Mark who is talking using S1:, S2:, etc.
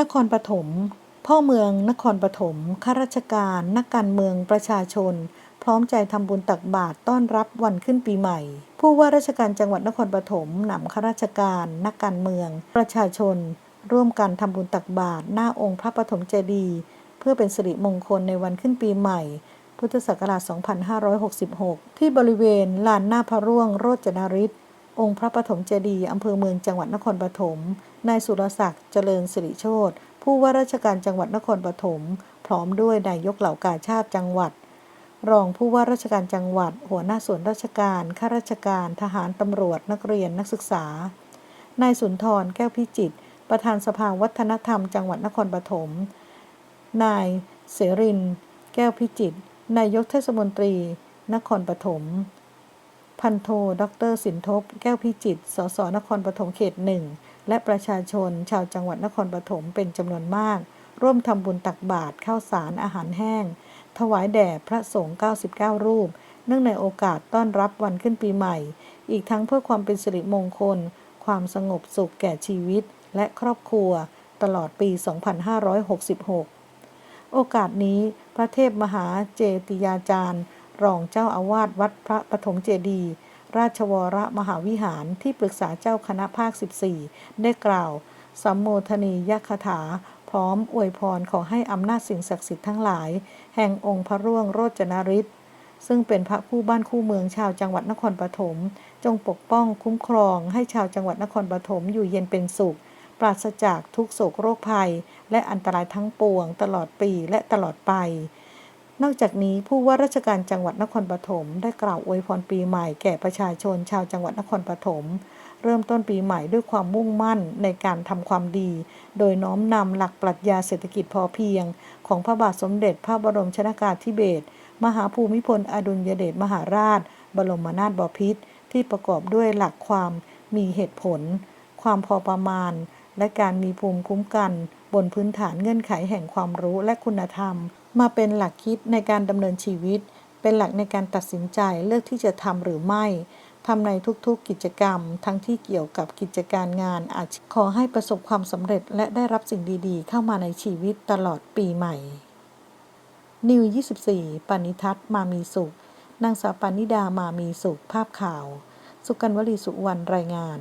S1: นครปฐม พ่อเมืองนครปฐม ข้าราชการ นักการเมือง ประชาชน พร้อมใจทำบุญตักบาตรต้อนรับวันขึ้นปีใหม่ ผู้ว่าราชการจังหวัดนครปฐมนำข้าราชการ นักการเมือง ประชาชน ร่วมกันทำบุญตักบาตรหน้าองค์พระปฐมเจดีย์เพื่อเป็นสิริมงคลในวันขึ้นปีใหม่ พุทธศักราช 2566 ที่บริเวณลานหน้าพระร่วงโรจนฤทธิ์ องค์พระปฐมเจดีย์อำเภอเมืองจังหวัดนครปฐม นายสุรศักดิ์เจริญสิริโชตผู้ว่าราชการจังหวัดนครปฐม พร้อมด้วยนายกเหล่ากาชาติจังหวัด รองผู้ว่าราชการจังหวัด หัวหน้าส่วนราชการ ข้าราชการ ทหารตำรวจ นักเรียน นักศึกษา นายสุนทร แก้วพิจิตร ประธานสภาวัฒนธรรม จังหวัดนครปฐม นายเสริน แก้วพิจิตร นายกเทศมนตรี นครปฐม พันโท ดร สินทบ แก้วพิจิต สส นครปฐมเขตหนึ่ง และประชาชน ชาวจังหวัดนครปฐมเป็นจำนวนมาก ร่วมทำบุญตักบาตรข้าวสารอาหารแห้ง ถวายแด่พระสงฆ์ 99 รูป เนื่องในโอกาสต้อนรับวันขึ้นปีใหม่ อีกทั้งเพื่อความเป็นสิริมงคล ความสงบสุขแก่ชีวิต และครอบครัว ตลอดปี 2566 โอกาสนี้ พระเทพมหาเจติยาจารย์ รองเจ้าอาวาสวัดพระปฐมเจดีย์ราชวรมหาวิหารที่ปรึกษาเจ้าคณะภาค 14 ได้กล่าวสัมโมทนียคถา พร้อมอวยพรขอให้อำนาจสิ่งศักดิ์สิทธิ์ทั้งหลาย แห่งองค์พระร่วงโรจนฤทธิ์ซึ่งเป็นพระคู่บ้านคู่เมืองชาวจังหวัดนครปฐมจงปกป้องคุ้มครองให้ชาวจังหวัดนครปฐมอยู่เย็นเป็นสุข ปราศจากทุกโศกโรคภัย และอันตรายทั้งปวงตลอดปีและตลอดไป นอกจากนี้ผู้ว่าราชการจังหวัดนครปฐมได้กล่าวอวยพรปีใหม่แก่ประชาชนชาวจังหวัดนครปฐมเริ่มต้นปีใหม่ด้วยความมุ่งมั่นในการทำความดี โดยน้อมนำหลักปรัชญาเศรษฐกิจพอเพียง ของพระบาทสมเด็จพระบรมชนากาธิเบศรมหาภูมิพลอดุลยเดชมหาราช บรมนาถบพิตรที่ประกอบด้วยหลักความมีเหตุผล ความพอประมาณ และการมีภูมิคุ้มกัน บนพื้นฐานเงื่อนไขแห่งความรู้และคุณธรรม มาเป็นหลักคิดในการดำเนินชีวิต เป็นหลักในการตัดสินใจเลือกที่จะทำหรือไม่ทำในทุกๆกิจกรรม ทั้งที่เกี่ยวกับกิจการงานอาชีพขอให้ประสบความสำเร็จและได้รับสิ่งดีๆ เข้ามาในชีวิตตลอดปีใหม่ นิว 24 ปณิทัศน์มามีสุข นางสาวปานิดามามีสุข ภาพข่าว สุกันวลีสุวรรณรายงาน